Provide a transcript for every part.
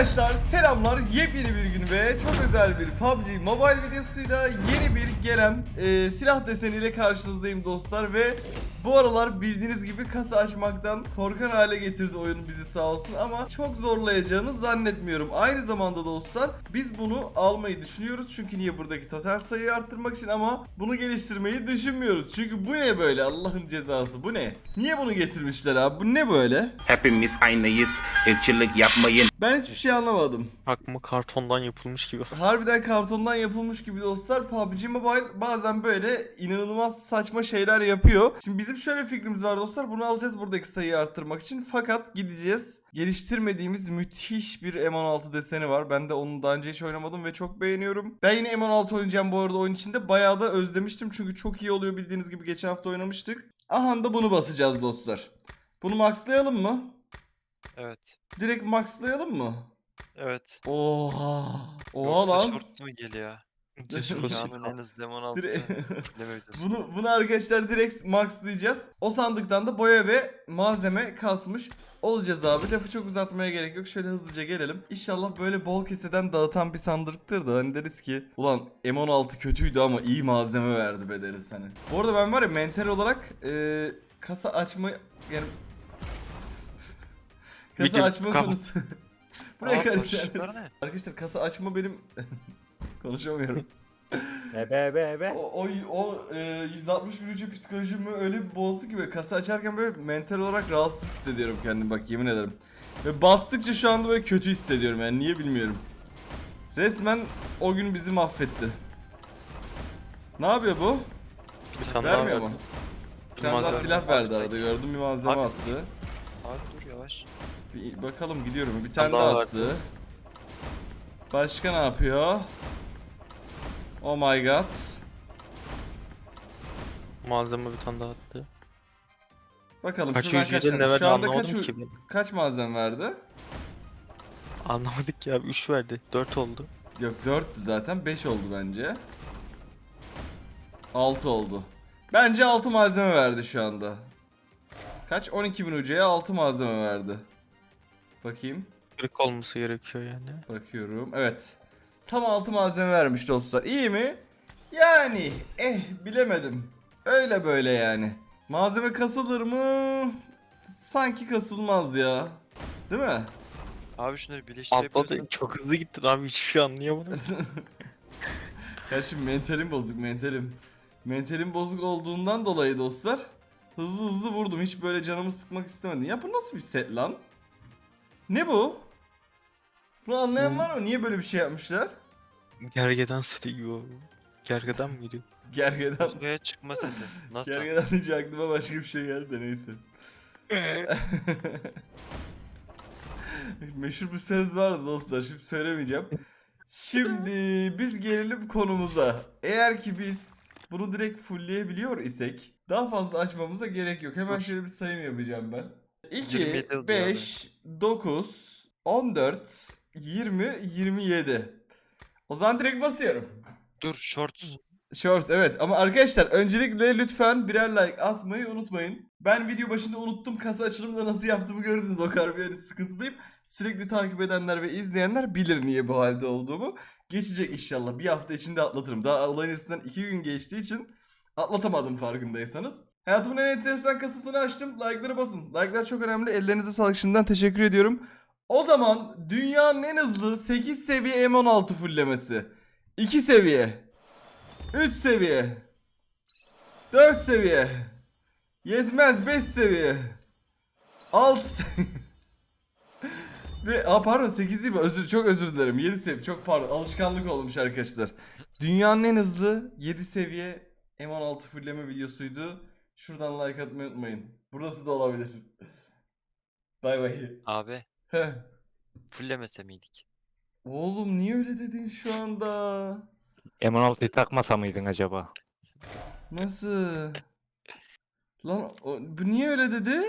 Arkadaşlar selamlar. Yepyeni bir gün ve çok özel bir PUBG Mobile videosuyla yeni bir gelen e, silah deseniyle karşınızdayım dostlar ve bu aralar bildiğiniz gibi kasa açmaktan korkan hale getirdi oyun bizi sağ olsun ama çok zorlayacağını zannetmiyorum. Aynı zamanda dostlar biz bunu almayı düşünüyoruz çünkü niye buradaki total sayıyı arttırmak için ama bunu geliştirmeyi düşünmüyoruz. Çünkü bu ne böyle Allah'ın cezası bu ne? Niye bunu getirmişler abi bu ne böyle? Hepimiz aynıyız. Irkçılık yapmayın. Ben hiçbir şey anlamadım. Aklıma kartondan yapılmış gibi. Harbiden kartondan yapılmış gibi dostlar PUBG Mobile bazen böyle inanılmaz saçma şeyler yapıyor. Şimdi bizim şöyle fikrimiz var dostlar. Bunu alacağız buradaki sayıyı arttırmak için. Fakat gideceğiz. Geliştirmediğimiz müthiş bir M16 deseni var. Ben de onu daha önce hiç oynamadım ve çok beğeniyorum. Ben yine M16 oynayacağım bu arada oyun içinde. Bayağı da özlemiştim çünkü çok iyi oluyor bildiğiniz gibi geçen hafta oynamıştık. Aha da bunu basacağız dostlar. Bunu maxlayalım mı? Evet. Direkt maxlayalım mı? Evet. Oha. Oha Yoksa lan. mu geliyor? Dünyanın en hızlı M16'sı. Direkt- Dinleme videosu. Bunu, bunu arkadaşlar direkt maxlayacağız. O sandıktan da boya ve malzeme kasmış olacağız abi. Lafı çok uzatmaya gerek yok. Şöyle hızlıca gelelim. İnşallah böyle bol keseden dağıtan bir sandıktır da hani deriz ki ulan M16 kötüydü ama iyi malzeme verdi be deriz hani. Bu arada ben var ya mental olarak e, kasa açma yani kasa açma konusu. Buraya ne? Arkadaşlar kasa açma benim konuşamıyorum. Be be be be. O, o, o e, 161 ucu psikolojimi öyle bir bozdu ki böyle kasa açarken böyle mental olarak rahatsız hissediyorum kendimi bak yemin ederim. Ve bastıkça şu anda böyle kötü hissediyorum yani niye bilmiyorum. Resmen o gün bizi mahvetti. Ne yapıyor bu? Bir tane daha Vermiyor verdi. mu? Bir Bir tane daha malzeme silah verdi arada gördüm bir malzeme Bak. attı. Abi dur yavaş. Bir bakalım gidiyorum bir tane daha daha verdi. attı. Başka ne yapıyor? Oh my god. Malzeme bir tane daha attı. Bakalım Kaç şuradan kaç tane. Şu anda kaç, ki kaç malzeme verdi? Anlamadık ya 3 verdi 4 oldu. Yok 4'tü zaten 5 oldu bence. 6 oldu. Bence 6 malzeme verdi şu anda. Kaç? 12.000 ucuya 6 malzeme verdi. Bakayım. Kırık olması gerekiyor yani. Bakıyorum. Evet. Tam 6 malzeme vermiş dostlar. İyi mi? Yani eh bilemedim. Öyle böyle yani. Malzeme kasılır mı? Sanki kasılmaz ya. Değil mi? Abi şunları Atladı birleştirebiliyorsun. çok hızlı gittin abi hiçbir şey anlayamadım. ya şimdi mentalim bozuk mentalim. Mentalim bozuk olduğundan dolayı dostlar hızlı hızlı vurdum. Hiç böyle canımı sıkmak istemedim. Ya bu nasıl bir set lan? Ne bu? Bunu anlayan Hmm. var mı? Niye böyle bir şey yapmışlar? Gergedan seti gibi o. Gergedan mı gidiyor? Gergedan. Uzaya çıkma seti. Nasıl? Gergedan deyince aklıma başka bir şey geldi de neyse. Meşhur bir söz vardı dostlar şimdi söylemeyeceğim. Şimdi biz gelelim konumuza. Eğer ki biz bunu direkt fullleyebiliyor isek daha fazla açmamıza gerek yok. Hemen şöyle bir sayım yapacağım ben. 27 2, oluyor 5, 9, 14, 20, 27. O zaman direkt basıyorum. Dur shorts. Shorts evet ama arkadaşlar öncelikle lütfen birer like atmayı unutmayın. Ben video başında unuttum kasa açılımında nasıl yaptığımı gördünüz o kadar bir yani sıkıntılıyım. Sürekli takip edenler ve izleyenler bilir niye bu halde olduğumu. Geçecek inşallah bir hafta içinde atlatırım. Daha olayın üstünden iki gün geçtiği için atlatamadım farkındaysanız. Hayatımın en enteresan kasasını açtım. Like'ları basın. Like'lar çok önemli. Ellerinize sağlık şimdiden teşekkür ediyorum. O zaman dünyanın en hızlı 8 seviye M16 fullemesi. 2 seviye. 3 seviye. 4 seviye. Yetmez 5 seviye. 6 seviye. Ve aa pardon 8 değil mi? Özür, çok özür dilerim. 7 seviye. Çok pardon. Alışkanlık olmuş arkadaşlar. Dünyanın en hızlı 7 seviye M16 fulleme videosuydu. Şuradan like atmayı unutmayın. Burası da olabilir. Bay bay. Abi Heh. Fullemese miydik? Oğlum niye öyle dedin şu anda? M16'yı takmasa mıydın acaba? Nasıl? Lan o, bu niye öyle dedi?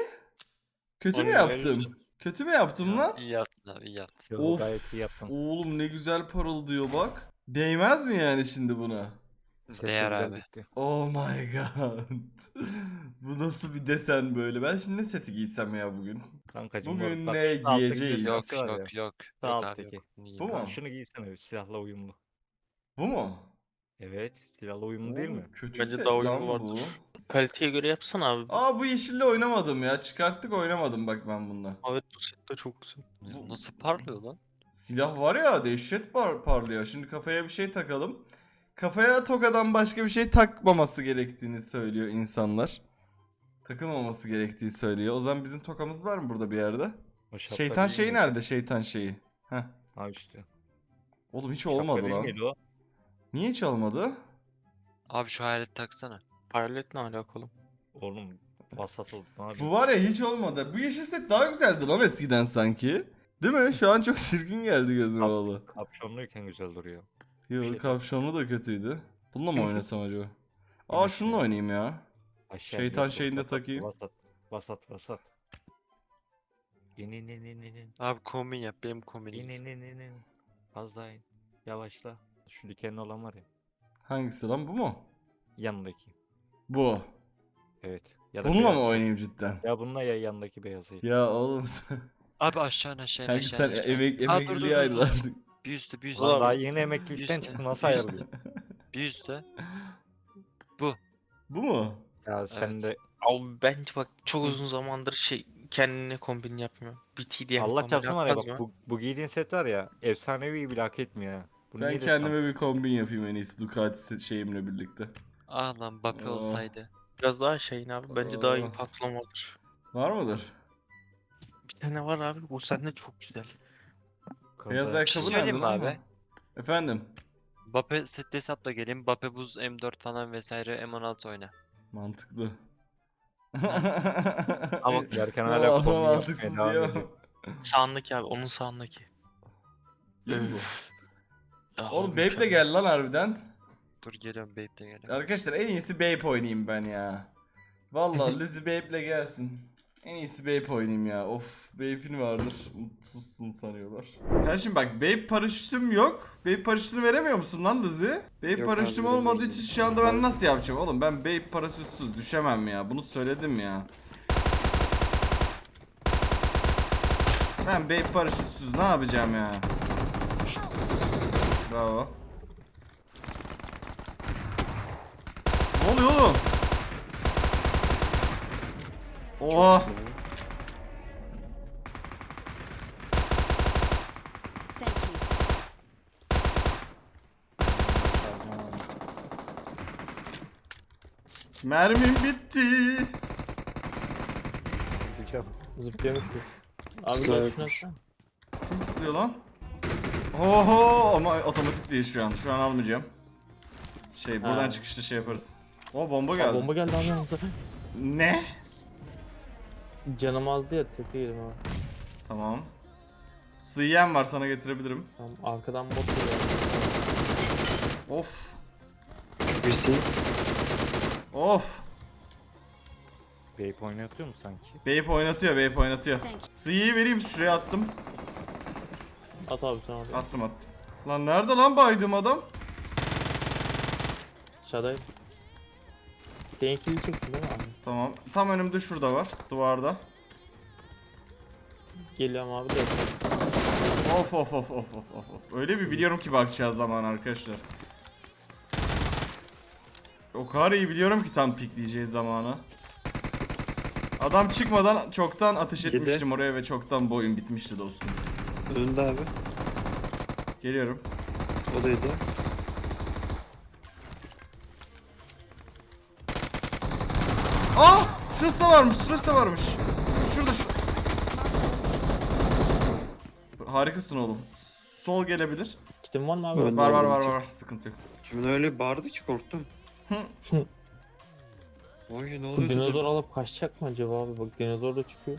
Kötü mü öyle yaptım? Kötü mü yaptım lan? İyi yaptın abi iyi yaptın. Yo, Of. gayet iyi yaptın. Oğlum ne güzel parıldıyor bak. Değmez mi yani şimdi buna? Değer abi. bitti. Oh my god. Bu nasıl bir desen böyle? Ben şimdi ne seti giysem ya bugün? Kankacım Bugün bak, ne alttaki giyeceğiz? Yok sesi var ya. yok yok. Sağ Yok abi alttaki. yok. Bu mu? Kanka Şunu giysene silahla uyumlu. Bu mu? Evet silahla uyumlu değil mi? Kötü Bence set daha lan uyumlu bu. vardır. Kaliteye göre yapsana abi. Aa bu yeşille oynamadım ya. Çıkarttık oynamadım bak ben bununla. Evet bu set de çok güzel. Bu- Nasıl parlıyor lan? Silah var ya dehşet par parlıyor. Şimdi kafaya bir şey takalım. Kafaya tokadan başka bir şey takmaması gerektiğini söylüyor insanlar. Takılmaması gerektiği söylüyor. O zaman bizim tokamız var mı burada bir yerde? O şapka Şeytan değil şeyi mi? nerede? Şeytan şeyi. Heh. Ha işte. Oğlum hiç Şapka olmadı değil lan. miydi o? Niye hiç olmadı? Abi şu hayalet taksana. Hayalet ne alakalı? Oğlum basat oldu. Ne Bu var ya hiç olmadı. Bu yeşil set daha güzeldi lan eskiden sanki. Değil mi? Şu an çok çirkin geldi gözüme Kap- valla. Kapşonluyken güzel duruyor. Yo şey- kapşonu da kötüydü. Bununla mı oynasam acaba? Aa şununla ya. oynayayım ya. Aşağı Şeytan iniyor, şeyini de basat, takayım. Basat basat basat. İn in in in in in. Abi kombin yap benim kombinim. İn in in in in. Az daha in. Yavaşla. Şu dikenli olan var ya. Hangisi lan bu mu? Yanındaki. Bu. Evet. Ya da Bununla mı beyazı. oynayayım cidden? Ya bununla ya yanındaki beyazı. Ya oğlum sen, Abi aşağı in aşağı in kanka aşağı sen in. aşağı in. emek, Aa, dur, dur, dur, emekliliğe dur. ayrıl artık. Bir üstü bir üstü. Ulan daha yeni emeklilikten Yüzde- çıktı nasıl yüzde- ayrılıyor? Bir üstü. Bu mu? Ya sen Evet. de Abi bence bak çok uzun zamandır şey kendine kombin yapmıyor. BT diye Allah çarpsın var ya bak bu, bu giydiğin set var ya efsanevi bile hak etmiyor ha. Bu Ben kendime bir kombin yapayım en iyisi Ducati set şeyimle birlikte. Ah lan Mbappe Oo. olsaydı. Biraz daha şeyin abi bence daha iyi Oo. patron olur. Var mıdır? Bir tane var abi bu sende çok güzel. Beyaz Kaza- ayakkabı şey nerede söyleyeyim mi lan? abi? Efendim? Mbappe set hesapla gelin. Mbappe buz M4 falan vesaire M16 oyna. Mantıklı. Ama Yerken Aa, hala kombin mantıksız yapmaya devam diyor. ediyor. Sağındaki abi onun sağındaki. Öf. Ah, Oğlum. Babe'le gel lan harbiden. Dur geliyorum Babe'le geliyorum. Arkadaşlar en iyisi Babe oynayayım ben ya. Vallahi Luzi Babe'le gelsin. En iyisi Babe oynayayım ya. Of Babe'in vardır. Mutsuzsun sanıyorlar. Kardeşim bak Babe paraşütüm yok. Babe paraşütünü veremiyor musun lan Luzi? Babe Yok paraşütüm abi, olmadığı veremiyorum. için şu anda ben nasıl yapacağım oğlum? Ben Babe paraşütsüz düşemem ya. Bunu söyledim ya. Ben Babe paraşütsüz ne yapacağım ya? Bravo. Ne oluyor oğlum? You. Mermim bitti. Zıplayamış mı? Abi gel şuna. Kim sıkıyor lan? Oho ama otomatik değil şu an. Şu an almayacağım. Şey buradan Ha. çıkışta şey yaparız. O bomba Aa, geldi. bomba geldi abi yanımıza. Ne? Canım azdı ya tepe yedim abi. Tamam. Sıyyen var sana getirebilirim. Tamam arkadan bot geliyor. Of. Of. Vape oynatıyor mu sanki? Vape oynatıyor, vape oynatıyor. Sıyıyı vereyim şuraya attım. At abi sen orada. Attım attım. Lan nerede lan baydım adam? Aşağıdayım. Seninkini çektin değil mi abi? Tamam. Tam önümde şurada var. Duvarda. Geliyorum abi de. Of of of of of of of. Öyle bir biliyorum ki bakacağız zaman arkadaşlar. O kadar iyi biliyorum ki tam pikleyeceği zamanı. Adam çıkmadan çoktan ateş Yedi. etmiştim oraya ve çoktan boyun bitmişti dostum. Önünde abi. Geliyorum. O da yedi. Aa! Şurası da varmış, şurası da varmış. Şurada şu. Harikasın oğlum. Sol gelebilir. Kitin var mı abi? Var var var var, var. sıkıntı yok. Şimdi öyle bağırdı ki korktum. Hı. Oy ne oluyor? dinozor alıp kaçacak mı acaba abi? Bak dinozor da çıkıyor.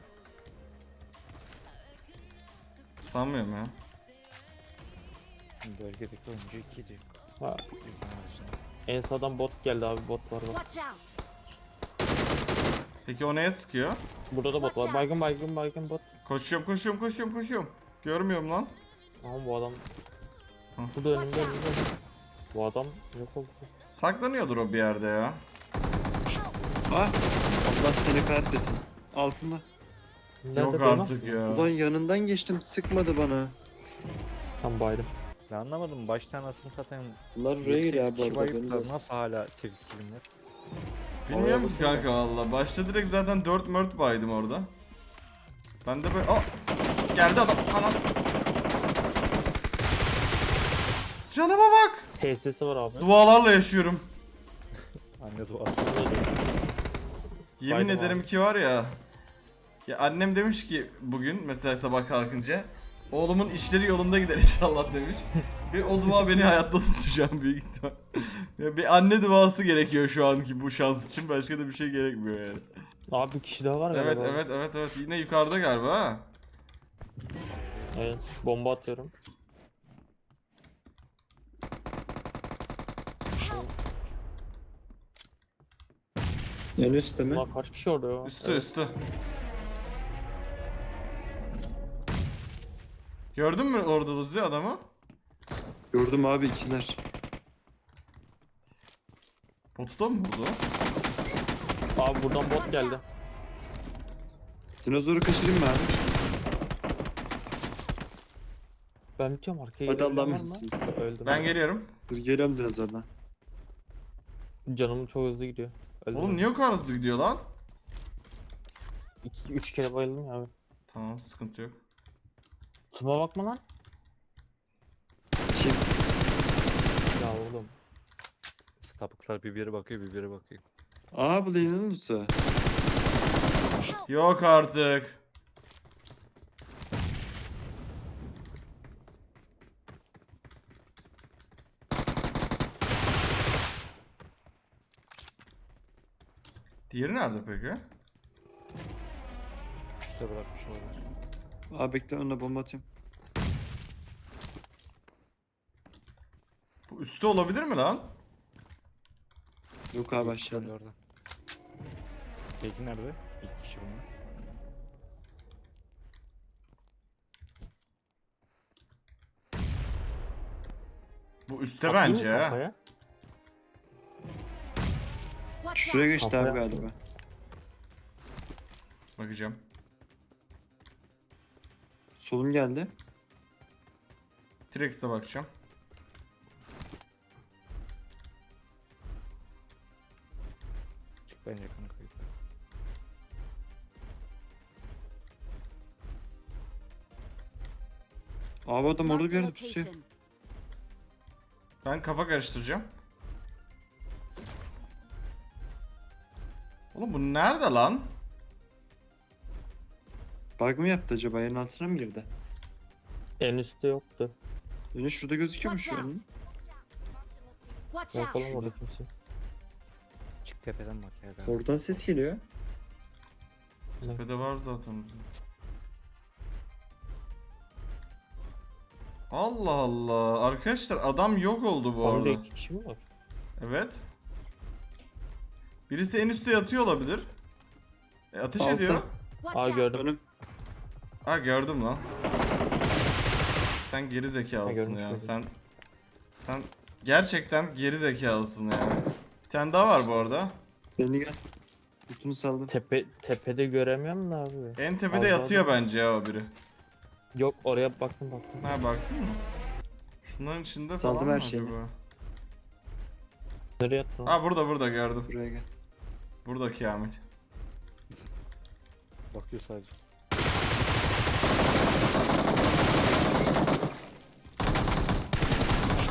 Sanmıyorum ya. Bölgedeki oyuncu 2 diyor. Ha, en sağdan bot geldi abi bot var bak. Watch out. Peki o neye sıkıyor? Burada da bot var. Baygın baygın baygın bot. Koşuyorum koşuyorum koşuyorum koşuyorum. Görmüyorum lan. Ama bu adam Hı. burada önümde önümde. Bu adam yok oldu. Saklanıyordur o bir yerde ya. Ah! Allah seni kahretmesin. Altında. Nerede Yok artık ya. Ulan yanından geçtim sıkmadı bana. Tam baydım. Ben anlamadım. Baştan anasını satayım. Bunlar geliyor abi bu Kişi arada. benim bayıldılar. de- Nasıl hala 8 kilim var? Bilmiyorum ki kanka valla. Başta direkt zaten 4 mört baydım orada. Ben de böyle... Aa! Geldi adam. Anam. Canıma bak. TSS'i var abi. Dualarla yaşıyorum. Anne dua. Yemin Baydım ederim ki var ya. Ya annem demiş ki bugün mesela sabah kalkınca oğlumun işleri yolunda gider inşallah demiş. Ve o dua beni hayatta tutacağım büyük ihtimal. Ya bir anne duası gerekiyor şu anki bu şans için başka da bir şey gerekmiyor yani. Abi bir kişi daha var galiba. Evet evet evet evet yine yukarıda galiba ha. Evet. Bomba atıyorum. En üstte mi? Ulan kaç kişi orada ya? Üstü Evet. üstü. Gördün mü orada Luzi adamı? Gördüm abi ikiler. Botu da mı vurdu? Abi buradan bot geldi. Dinozoru kaçırayım mı abi? Ben bitiyorum arkaya Hadi var mı? emanet Öldüm. Ben geliyorum. Dur geliyorum dinozordan. Canım çok hızlı gidiyor. Öldüm. Oğlum niye o kadar hızlı gidiyor lan? 2 3 kere bayıldım ya abi. Tamam sıkıntı yok. Tuma bakma lan. Kim? Ya oğlum. Sapıklar bir yere bakıyor bir yere bakıyor. Aa bu Lenin'in üstü. Yok artık. Diğeri nerede peki? Üste bırakmış olabilir. Abi bekle önüne bomba atayım. Üstte olabilir mi lan? Yok abi aşağıda. orada. Peki nerede? İki kişi bunlar. Bu üstte Atayım mı bence ya. kafaya? Watch Şuraya geçti Kafaya abi galiba. Bakacağım. Solum geldi. T-Rex'e bakacağım. Bence kanka. yukarı. Abi adam orada bir yerde pusuyor. location. Ben kafa karıştıracağım. Oğlum bu nerede lan? Bug mı yaptı acaba? Yerin altına mı girdi? En üstte yoktu. Yine şurada gözüküyormuş Watch şu out. an. Watch Yok out. oğlum orada kimse. Çık tepeden bak ya. galiba. Oradan ses geliyor. Tepede var zaten. Allah Allah. Arkadaşlar adam yok oldu bu Hamle arada. iki kişi mi var? Evet. Birisi en üstte yatıyor olabilir. E, ateş Altta. ediyor. Watch Aa out. gördüm. Önüm. Ha gördüm lan. Sen geri zekalısın görmüş ya. müydün? Sen sen gerçekten geri zekalısın ya. Tane daha var bu arada. Beni gel. Kutunu saldım. Tepe tepede göremiyorum da abi. En tepede Allah yatıyor Allah. bence ya o biri. Yok oraya baktım baktım. Ha baktın mı? Şunların içinde Saldım falan mı her şeyi. acaba? Nereye attın? Ha burada burada gördüm. Buraya gel. Burada Kamil. Bakıyor sadece.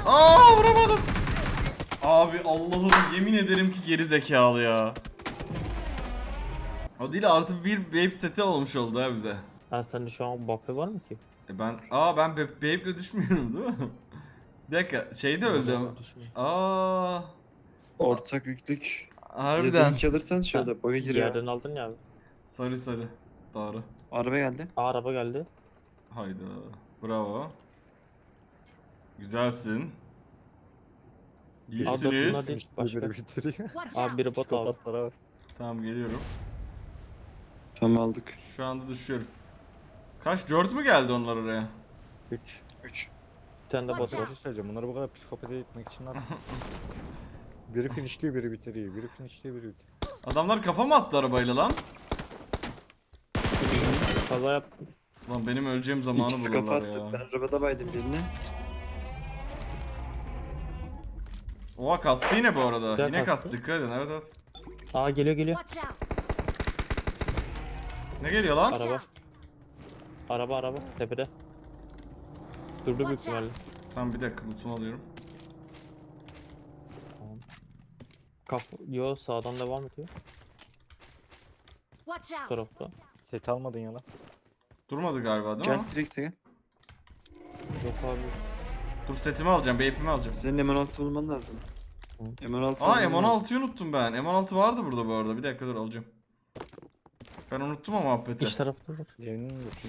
Aa vuramadım. Abi Allah'ım yemin ederim ki geri zekalı ya. O değil artı bir babe seti olmuş oldu ha bize. Ha sende şu an Mbappe var mı ki? E ben aa ben be babe'le düşmüyorum değil mi? Bir dakika şeyde öldüm. Aa Ortak yüklük. harbiden. Harbiden. alırsan şöyle boya giriyor. Yerden aldın ya abi. Sarı sarı. Doğru. Araba geldi. Aa, araba geldi. Hayda. Bravo. Güzelsin. Abi bunlar İyisiniz. değil başka. Abi biri bot aldı. Psikopatlara bak. Tamam geliyorum. Tamam aldık. Şu anda düşüyorum. Kaç? 4 mü geldi onlar oraya? 3. 3. tane de bot Bir var. şey söyleyeceğim. Bunları bu kadar psikopata gitmek için ne? Biri finishliyor, biri bitiriyor. Biri finishliyor, biri bitiriyor. Adamlar kafa mı attı arabayla lan? Kaza yaptım. Lan benim öleceğim zamanı İkisi bulurlar kapattı. ya. Ben arabada baydım birini. Oha kastı yine bu arada. Güzel yine kastı. kastı. Dikkat edin. Evet evet. Aa geliyor geliyor. Watch out! Ne geliyor lan? Watch Araba. out! Araba araba tepede. Durdu büyük ihtimalle. Tamam bir dakika lootumu alıyorum. Kaf Yo sağdan devam ediyor. Watch Bu out! tarafta. Set almadın ya lan. Durmadı galiba değil Gel mi? direkt gel. Yok abi. Dur setimi alacağım. BP'mi alacağım. Senin M16 bulman lazım. Hı. M16 Aa bulman lazım. M16'yı unuttum ben. M16 vardı burada bu arada. Bir dakika dur alacağım. Ben unuttum ama muhabbeti. İç tarafta var.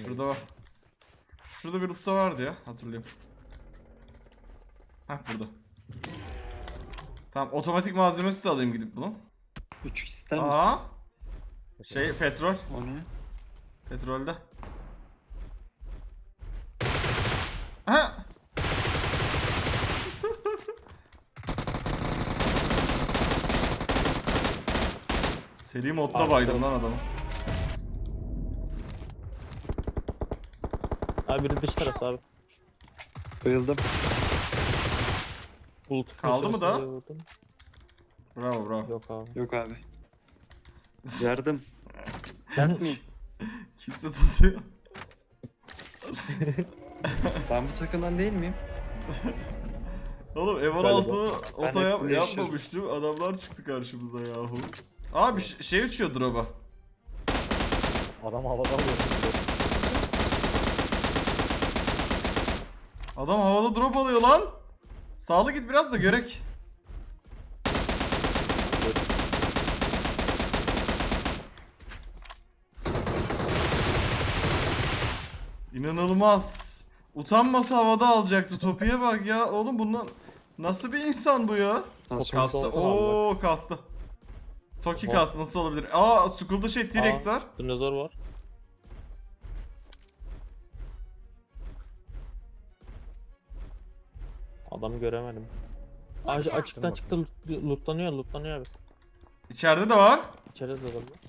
Şurada var. Şurada bir loop'ta vardı ya. Hatırlıyorum. Hah burada. Tamam otomatik malzemesi de alayım gidip bunu. 3 ister misin? Aa. Şey petrol. O ne? Petrolde. Ha. Seri modda baydım lan adamı. Abi biri dış tarafta abi. Bayıldım. Bulut Kaldı mı da? Bravo bravo. Yok abi. Yok abi. Yardım. Ben Kimse tutuyor. Ben bu takımdan değil miyim? Oğlum M16 Ben oto hep yap bunu yapmamıştım. Adamlar çıktı karşımıza yahu. Abi şey uçuyor drop'a. Adam havada alıyor. Adam havada drop alıyor lan. Sağlı git biraz da görek. İnanılmaz. Utanmasa havada alacaktı. Topiye bak ya. Oğlum bundan nasıl bir insan bu ya? Kastı. Oo kastı. Toki Bak. kasması olabilir. Aa Skull'da şey T-Rex var. dinozor var. Adamı göremedim. Aç, açıktan çıktı loot- lootlanıyor lootlanıyor abi. İçeride de var. İçeride de adam var.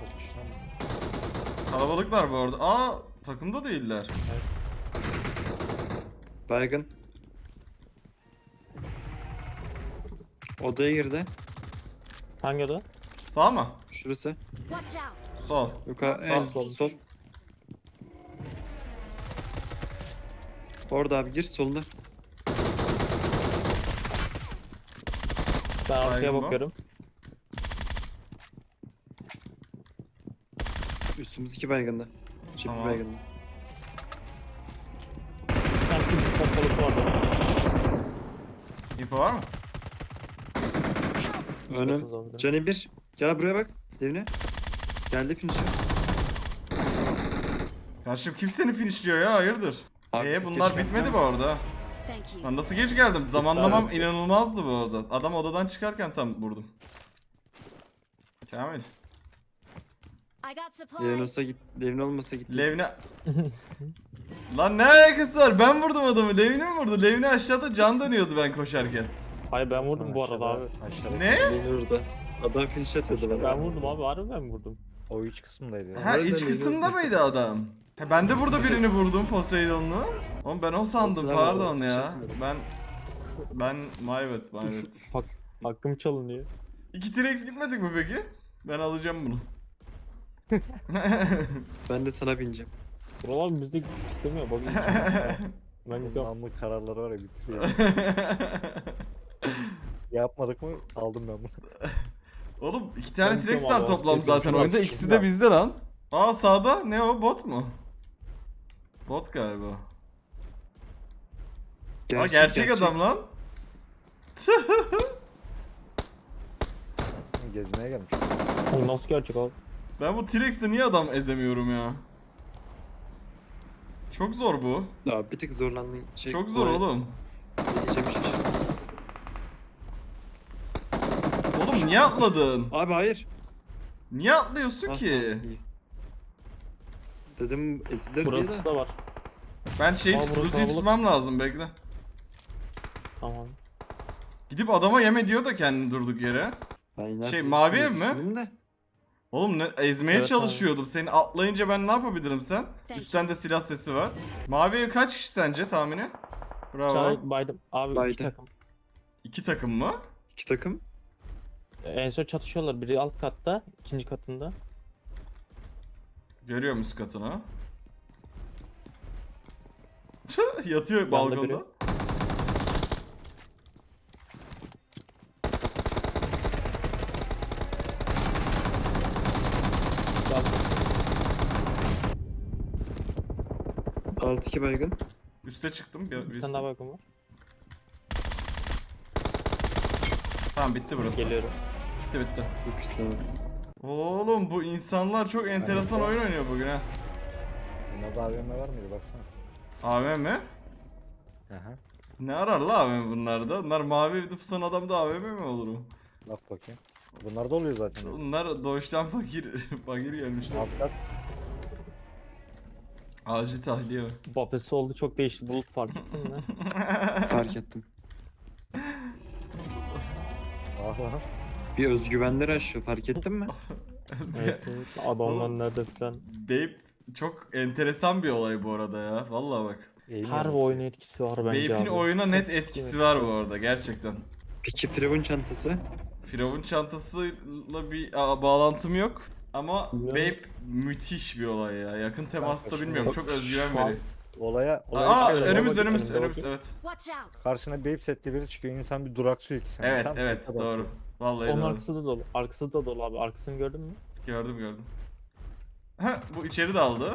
Kaç kişi lan? Kalabalıklar bu arada. Aa takımda değiller. Baygın. Odaya girdi. Hangi oda? Sağ mı? Şurası. Watch out! Sol. Ha, Sağ. sol. sol. Orada abi gir solunda. Ben arkaya Baygın bu. bakıyorum. Üstümüzdeki baygında. Çift Tamam. baygında. Sanki bir pompalısı vardı. Info var mı? Önüm. Canı bir. Gel buraya bak. Devine. Geldi finisher. Karşım kim seni finishliyor ya hayırdır? Abi, Ee bunlar bitmedi geldim. bu arada. Thank you. Ben nasıl geç geldim? Zamanlamam abi. inanılmazdı bu arada. Adam odadan çıkarken tam vurdum. Kamil. Devin olsa git. Devin olmasa git. Levni... Lan ne alakası var? Ben vurdum adamı. Levni mi vurdu? Levni aşağıda can dönüyordu ben koşarken. Hayır ben vurdum bu arada abi. Aşağıda. Ne? Orada. Adam finish atıyordu bana. Ben vurdum abi harbi ben vurdum. O üç kısımdaydı. Ha iç kısımda vurdu? mıydı adam? Ha, ben de burada birini vurdum Poseidon'lu. Oğlum ben o sandım Bravo, pardon ya. çakmıyorum. Ben ben mayvet mayvet. Hak, hakkım çalınıyor. İki T-Rex gitmedik mi peki? Ben alacağım bunu. Ben de sana bineceğim. Buralar bizde istemiyor bak. ben gidiyorum. Anlık kararları var ya bitiriyor. Yapmadık mı aldım ben bunu. Oğlum iki tane T-Rex tamam var abi, toplam zaten oyunda. şimdi İkisi de bizde lan. Aa sağda ne o bot mu? Bot galiba. Aa gerçek, adam lan. Gezmeye gelmiş. Oğlum nasıl gerçek abi? Ben bu T-Rex'te niye adam ezemiyorum ya? Çok zor bu. Abi bir tık zorlandın. Şey, Çok zor oğlum. Geçemiş. Oğlum niye atladın? Abi hayır. Niye atlıyorsun Ah, ki? iyi. Dedim edilir diye de. Burası da var. Ben şeyi Aa, burası tutmam lazım bekle. Tamam. Gidip adama yeme diyor da kendini durduk yere. Ben inerken Şey, mavi ev mi? düşündüm De. Oğlum ne ezmeye Evet, çalışıyordum. Seni atlayınca ben ne yapabilirim sen? Thank Üstten de silah sesi var. Mavi ev kaç kişi sence tahmini? Bravo. Çay baydım. Abi iki takım. İki takım mı? İki takım. En son çatışıyorlar. Biri alt katta, ikinci katında. Görüyor musun katını? Yatıyor Yanda balkonda. biri. Alt iki baygın. Üste çıktım. Bir, bir Bir üste. tane daha bakım var. Tamam bitti burası. Geliyorum. Bitti bitti. Çok. Oğlum bu insanlar çok enteresan Aynen. oyun oynuyor bugün ha. Bunlarda AVM var mıydı baksana. AVM? Aha. Ne arar la AVM bunlarda? Bunlar mavi evde pusan adamda AVM mi olur mu? Bak bakayım. Bunlar da oluyor zaten. Bunlar doğuştan fakir fakir gelmişler. Alt kat. Acil tahliye. Bapesi oldu çok değişti. Bulut fark ettin mi? Fark ettim. Aha. Bir özgüvenleri aşıyor fark ettin mi? evet, evet. Adamlar nerede falan. Babe çok enteresan bir olay bu arada ya. Vallahi bak. Her yok. oyun etkisi var bence Babe'in abi. oyuna net etkisi var bu arada gerçekten. Peki Firavun çantası. Firavun çantasıyla bir aa, bağlantım yok. Ama Bilmiyorum. Babe müthiş bir olay ya. Yakın temasta şimdi bilmiyorum. Çok özgüven şu an- veriyor. Olaya, olaya Aa şöyle, önümüz önümüz önümüz evet. Watch out! Karşına Babe setli biri çıkıyor. insan bir duraksıyor iki saniye. Evet evet doğru. Vallahi Onun doğru. arkası da dolu. Arkası da dolu abi. Arkasını gördün mü? Gördüm gördüm. Ha bu içeri daldı.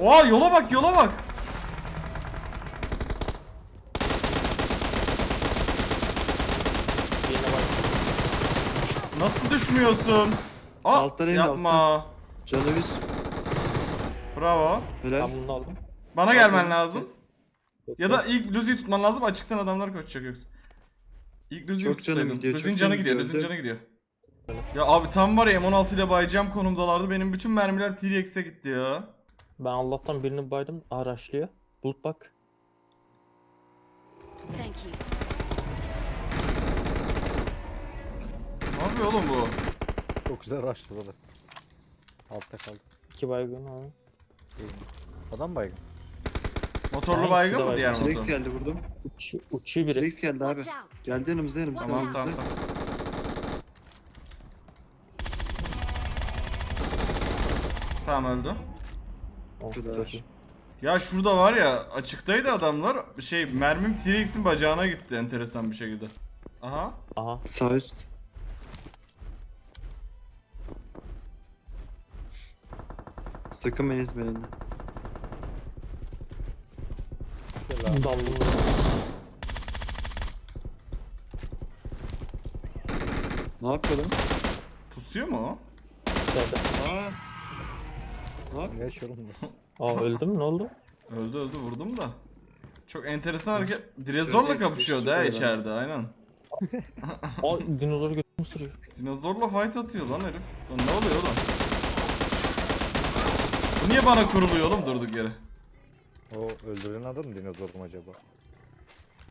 Oha yola bak yola bak. Birine bak. Nasıl düşmüyorsun? Aa, Alttan indi, yapma. Canı. Bravo. Helal. Ben bunu aldım. Bana gelmen lazım. Ya da ilk Luzi'yi tutman lazım. Açıktan adamlar koşacak yoksa. İlk Luzi'yi Çok canım tutsaydın. gidiyor, çok canı gidiyor. öldü. canı gidiyor. Ya abi tam var ya M16 ile bayacağım konumdalardı. Benim bütün mermiler T-Rex'e gitti ya. Ben Allah'tan birini baydım. Araçlıyor. Bulut bak. Thank you. Ne yapıyor oğlum bu? Çok güzel rushladı. Altta kaldı. İki baygın abi. Adam baygın. Motorlu baygın de mı diğer motor? geldi vurdum. Uç, uçuyor biri. T-Rex geldi abi. Watch out! Geldi yanımıza yanımıza. Tamam tamam tamam. Tamam öldü. Oh, kadar. çok iyi. Ya şurada var ya açıktaydı adamlar. Şey mermim T-Rex'in bacağına gitti enteresan bir şekilde. Aha. Aha. Sağ üst. Sakın beni ezme Daldım. Ne yapıyor lan? Pusuyor mu o? Zaten. Aa. Ne yapıyor? Ne yaşıyorum ben? Aa öldü mü? Ne oldu? Öldü öldü vurdum da. Çok enteresan hareket. Dinozorla kapışıyordu ha içeride aynen. Aa dinozoru götümü sürüyor. Dinozorla fight atıyor lan herif. Lan ne oluyor oğlum? Bu niye bana kuruluyor oğlum durduk yere? O öldüren adam mı dinozor mu acaba?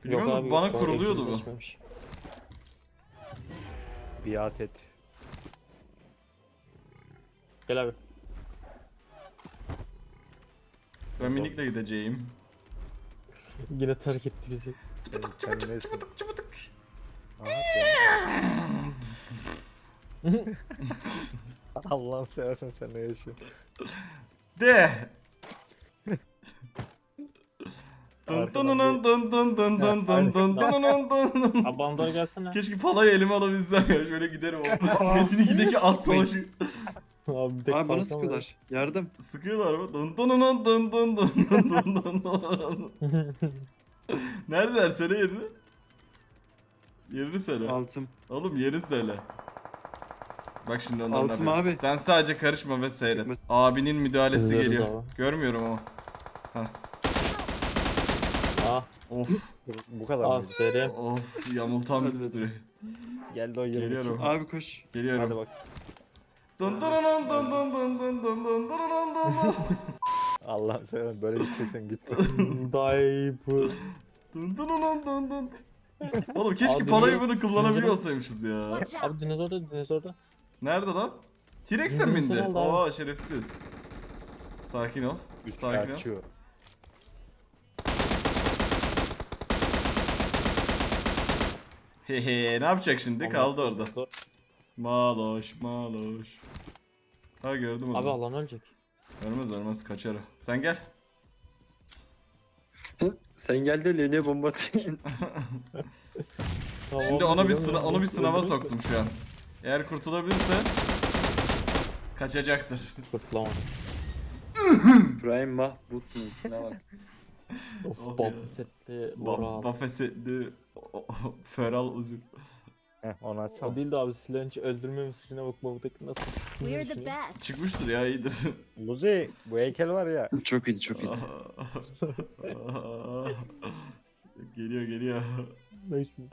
Bilmiyorum da bana kuruluyordu bu. geçmemiş. Biat et. Gel abi. Ben minikle gideceğim. Yine terk etti bizi. Sen, sen neysin? Çıbıtık çıbıtık. Aha, ya. Allah'ım seversen sen ne yaşıyorsun? De. Dın dın dın dın dın dın dın dın dın dın dın dın. Abi bandara gelsene. Keşke palayı elime alabilsem ya. Şöyle giderim o. Metin 2'deki at savaşı. Abi tek Abi bana sıkıyorlar. Yardım. Sıkıyorlar mı? Dın dın dın dın dın dın dın dın dın dın. Neredeler? Söyle yerini. Yerini söyle. Altım. Oğlum yerini söyle. Bak şimdi onların Altım haberi. abi. Sen sadece karışma ve seyret. Abinin müdahalesi geliyor. abi. Görmüyorum ama. Ah Of Bu kadar mıydı? aferin. of yamultan bir sprey. Geldi o 22. Geliyorum. Abi koş. Geliyorum. Hadi bak. Dın dın dın dın dın dın dın dın dın dın dın dın Allah'ım seversen böyle gideceksen git. Diaper. Dın dın dın dın dın. Oğlum keşke Abi parayı bu- bunu kullanabiliyor olsaymışız ya. Watch out. Abi dinozorda dinozorda. Nerede lan? T-Rex'e mi Dinozor bindi? abi. Oo şerefsiz. Sakin ol. Sakin ol. Kaçıyor. Hehe ne yapacak şimdi? Kaldı orada. Maloş maloş. Ha gördüm onu. Abi alan ölecek. Ölmez ölmez kaçar o. Sen gel. Sen gel de Lene'ye bomba atayım. Tamam, Şimdi ona bir biliyorum sına ya, onu bir sınava de. soktum şu an. Eğer kurtulabilirse kaçacaktır. Kurtulamadım. Prime Mahmut mu? Ne bak. Of Oh bab ya. setli Bora Ba abi. Bafesetli Feral uzun. Heh onu O açsam. değil de abi silahın hiç öldürme mesajına bak babu'daki nasıl We're the best. Çıkmıştır ya iyidir. Luzi bu heykel var ya. Çok iyiydi çok iyiydi. geliyor geliyor. Ne için?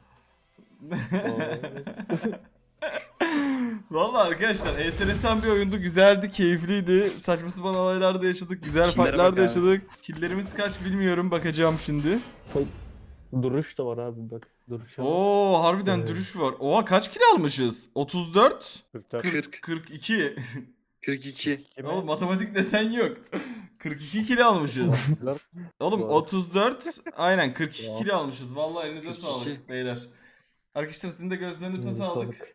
Vallahi arkadaşlar enteresan bir oyundu. Güzeldi, keyifliydi. Saçma sapan olaylar da yaşadık. Güzel Killere fightlar bak da abi. yaşadık. Killlerimiz kaç bilmiyorum. Bakacağım şimdi. Duruş da var abi bak. Duruş. Oo harbiden Evet. dürüş var. Oha kaç kill almışız? 34 44. 40 42. 42. Kime? Oğlum matematik desen yok. 42 kill almışız. Oğlum Doğru. 34 aynen 42 Ya. kill almışız. Vallahi elinize 42. sağlık beyler. Arkadaşlar sizin de gözlerinize sağlık.